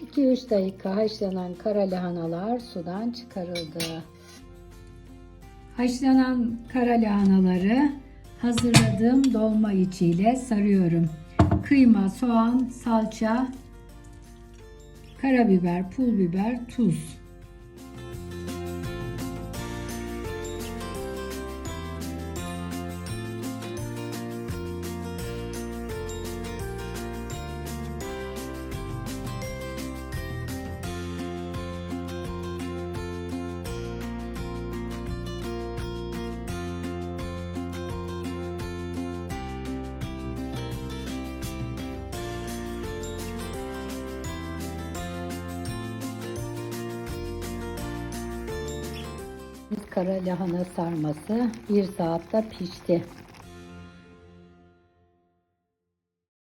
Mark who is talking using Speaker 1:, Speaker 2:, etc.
Speaker 1: 2-3 dakika haşlanan kara lahanalar sudan çıkarıldı. Haşlanan kara lahanaları hazırladığım dolma içiyle sarıyorum. Kıyma, soğan, salça, karabiber, pul biber, tuz. Kara lahana sarması 1 saatte pişti.